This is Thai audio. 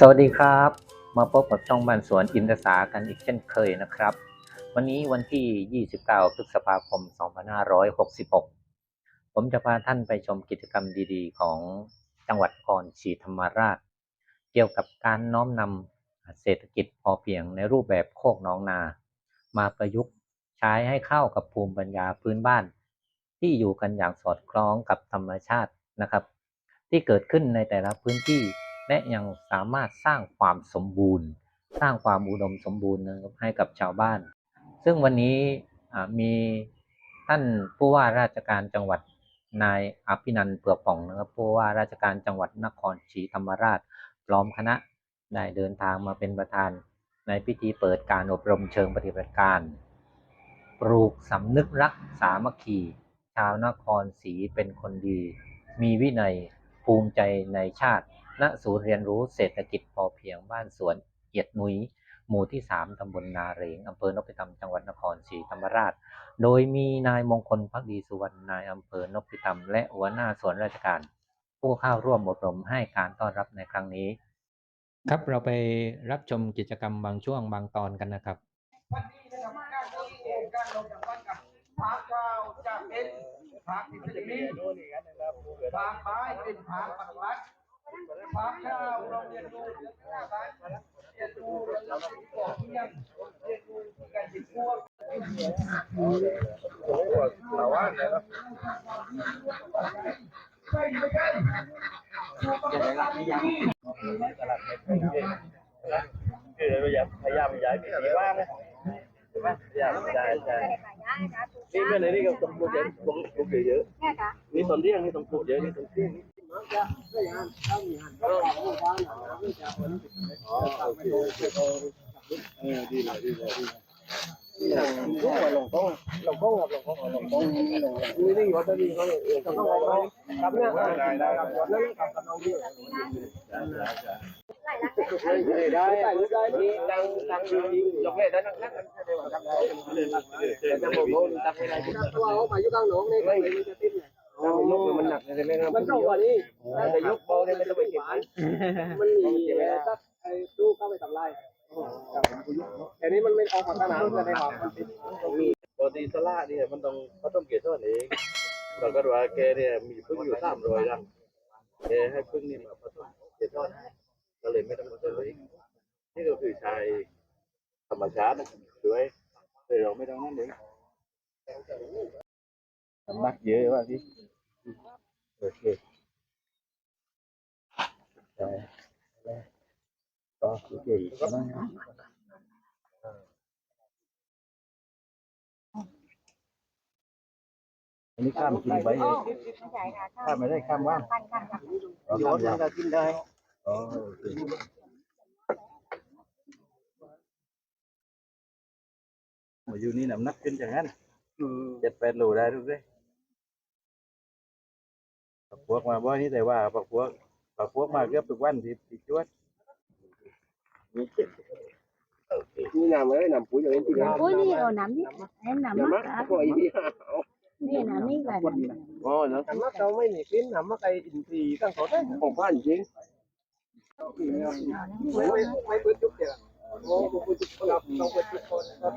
สวัสดีครับ มาพบกับช่องบ้านสวนอินทสากันอีกเช่นเคยนะครับ วันนี้วันที่ 29 พฤษภาคม 2566 ผมจะพาท่านไปชมกิจกรรมดีๆ ของจังหวัดนครศรีธรรมราช เกี่ยวกับการน้อมนำเศรษฐกิจพอเพียงในรูปแบบโคกน้องนา มาประยุกต์ใช้ให้เข้ากับภูมิปัญญาพื้นบ้าน ที่อยู่กันอย่างสอดคล้องกับธรรมชาตินะครับ ที่เกิดขึ้นในแต่ละพื้นที่ และยังสามารถสร้างความสมบูรณ์ สร้างความอุดมสมบูรณ์นะครับให้กับชาวบ้าน ซึ่งวันนี้มีท่านผู้ว่าราชการจังหวัดนายอภินันท์เผือกผ่องนะครับผู้ว่าราชการจังหวัดนครศรีธรรมราชพร้อมคณะได้เดินทางมาเป็นประธานในพิธีเปิดการอบรมเชิงปฏิบัติการ ปลูกสำนึกรักสามัคคี ชาวนครศรีเป็นคนดี มีวินัยภูมิใจในชาติ ณศูนย์เรียนรู้เศรษฐกิจพอเพียงบ้านสวนเอียดนุ้ยหมู่ที่ 3 ตำบลนาเรงอำเภอนพิตำจังหวัดนครศรีธรรมราช โดยมีนายมงคลพักดีสุวรรณนายอำเภอนพิตำและหัวหน้าส่วนราชการ ผู้เข้าร่วมอบรมให้การต้อนรับในครั้งนี้ ครับเราไปรับชมกิจกรรมบางช่วงบางตอนกันนะครับวันนี้นะครับการลงเองการลงจากวัดกับพักข้าวจะเป็นพักที่จะมีพักไม้เป็นพักปฏิวัติ พักข้าวเราเรียนรู้เรื่หน้าบ้านเรียนรู้เรื่องของเที่ยงเรียนรู้การติดพวกไปไปกันคือพยายามพยายามย้ายไปที่ว่างนะพยายามย้ายายนี่เมื่อะไรนี่ก็ต้องปลูกเยอะปลูกปลูกเยอะนี่ต้นเรียงนี่ต้องปลูกเยอะนี่ต้นเรียงลงลงต้องลงต้องลงต้องลงต้องนี่นี่วัดนี่เขาเลยต้องต้ องเอาครับเนี่ยได้ได้ครับแล้วกับกับน้องพี่ได้ได้ได้นี่ดังดังดียกเล่นได้นั่งนั่งกันได้ว่าทำได้แต่จะบอกว่าทำไม่ได้ตัวเขามาอยู่กลางหนองนี่ไม่จะติดเนี่ยยกมันหนักเลยไม่มันต้องกว่านี้แต่ยกเบาเนี่ยไม่ต้องไปเก็บมันมีสักไอ้ตู้เข้าไปทำลายแต่นี้มันไม่ออกมาขนาดนั้นในหอมันติดมีปกติสละเนี่ยมันต้องเขาต้องเก็บเท่านั้นเองเราก็ว่าแกเนี่ยมีพึ่งอยู่สามร้อยรังแกให้พึ่งนี่มาผสมเก็บเท่านั้นก็เลยไม่ต้องมาเลยนี่ก็คือชายธรรมชาตินะสวยแต่เราไม่ต้องนั่นเอง น้ำหนักเยอะว่าพี่โอเคได้ก็โอเคก็ได้อันนี้ข้ามกินไปข้ามไม่ได้ข้ามว่างเราข้ามว่างก็กินได้อ๋อโอเคมาอยู่นี่น้ำหนักขึ้นอย่างนั้นเจ็ดแปดโลได้ทุกทีปัก พวกมาบ่อยนี่แต่ว่าปักพวกปักพวกมาเกือบทุกวันที่ที่จวดนี่น้ำอะไรน้ำปุ๋ยอย่างนี้ที่ Ủa đi rồi nằm đi em nằm mắt hả ก็อีนี่ đi nằm đi là nằm อ๋อน้ำมักเราไม่มีกินน้ำมักไออินทรีย์ตั้งสดของบ้านจริงไม่ไม่ไม่เปิดจุกเดียวโอ้โหจุกเราต้องเปิดจุกคนครับ